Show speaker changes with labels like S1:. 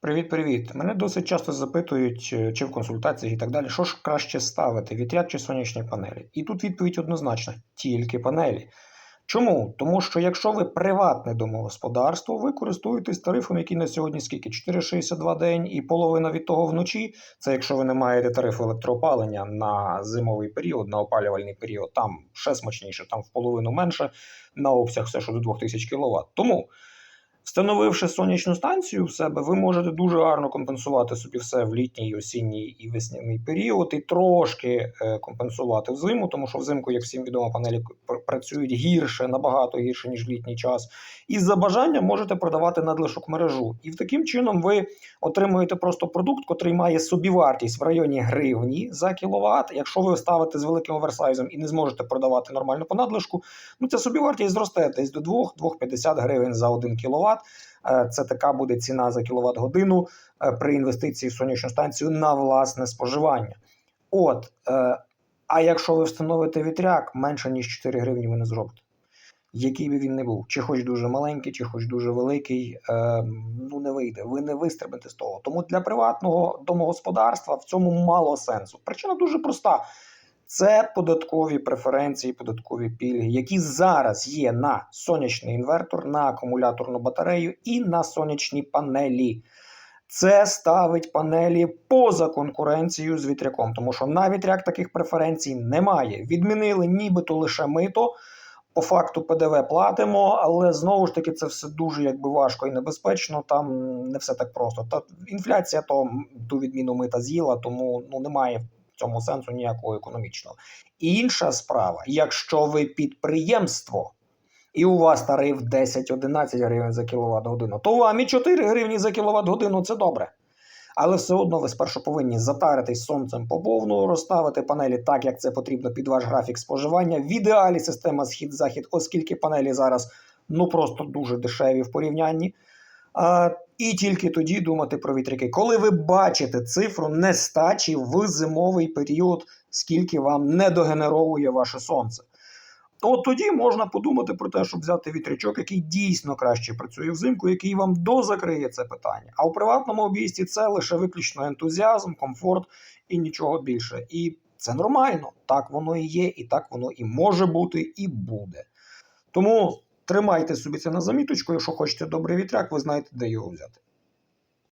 S1: Привіт-привіт. Мене досить часто запитують, е, чи в консультаціях і так далі, що ж краще ставити, вітряк чи сонячні панелі. І тут відповідь однозначна: тільки панелі. Чому? Тому що якщо ви приватне домогосподарство, ви користуєтесь тарифом, який на сьогодні скільки? 4,62 день і половина від того вночі. Це якщо ви не маєте тарифу електроопалення на зимовий період, на опалювальний період, там ще смачніше, там в половину менше, на обсяг все, що до 2000 кВт. Тому. Встановивши сонячну станцію в себе, ви можете дуже гарно компенсувати собі все в літній, осінній і весняний період, і трошки е, компенсувати взиму, тому що взимку, як всім відомо, панелі пр- працюють гірше, набагато гірше, ніж в літній час. І за бажанням можете продавати надлишок мережу. І таким чином ви отримуєте просто продукт, котрий має собівартість в районі гривні за кіловат. Якщо ви ставите з великим оверсайзом і не зможете продавати нормально по надлишку, ну ця собівартість зросте десь до 2-2,50 гривень за 1 кВт. Це така буде ціна за кіловат годину е, при інвестиції в сонячну станцію на власне споживання. От, е, а якщо ви встановите вітряк, менше ніж 4 гривні ви не зробите. Який би він не був, чи хоч дуже маленький, чи хоч дуже великий, е, ну не вийде. Ви не вистрибнете з того. Тому для приватного домогосподарства в цьому мало сенсу. Причина дуже проста: це податкові преференції, податкові пільги, які зараз є на сонячний інвертор, на акумуляторну батарею і на сонячні панелі. Це ставить панелі поза конкуренцією з вітряком, тому що на вітряк таких преференцій немає. Відмінили нібито лише мито. По факту ПДВ платимо, але знову ж таки це все дуже якби важко і небезпечно. Там не все так просто. Та інфляція то ту відміну мита з'їла, тому ну немає цьому сенсу ніякого економічного. Інша справа, якщо ви підприємство. І у вас тариф 10-11 гривень за кіловат годину, то вам і 4 гривні за кіловат годину це добре. Але все одно ви спершу повинні затаритись сонцем по повну, розставити панелі так, як це потрібно під ваш графік споживання. В ідеалі система схід-захід, оскільки панелі зараз ну просто дуже дешеві в порівнянні. І тільки тоді думати про вітряки. Коли ви бачите цифру нестачі в зимовий період, скільки вам не догенеровує ваше сонце. От тоді можна подумати про те, щоб взяти вітрячок, який дійсно краще працює взимку, який вам дозакриє це питання. А у приватному обійсті це лише виключно ентузіазм, комфорт і нічого більше. І це нормально. Так воно і є, і так воно і може бути, і буде. Тому тримайте собі це на заміточку. Якщо хочете добрий вітряк, ви знаєте, де його взяти.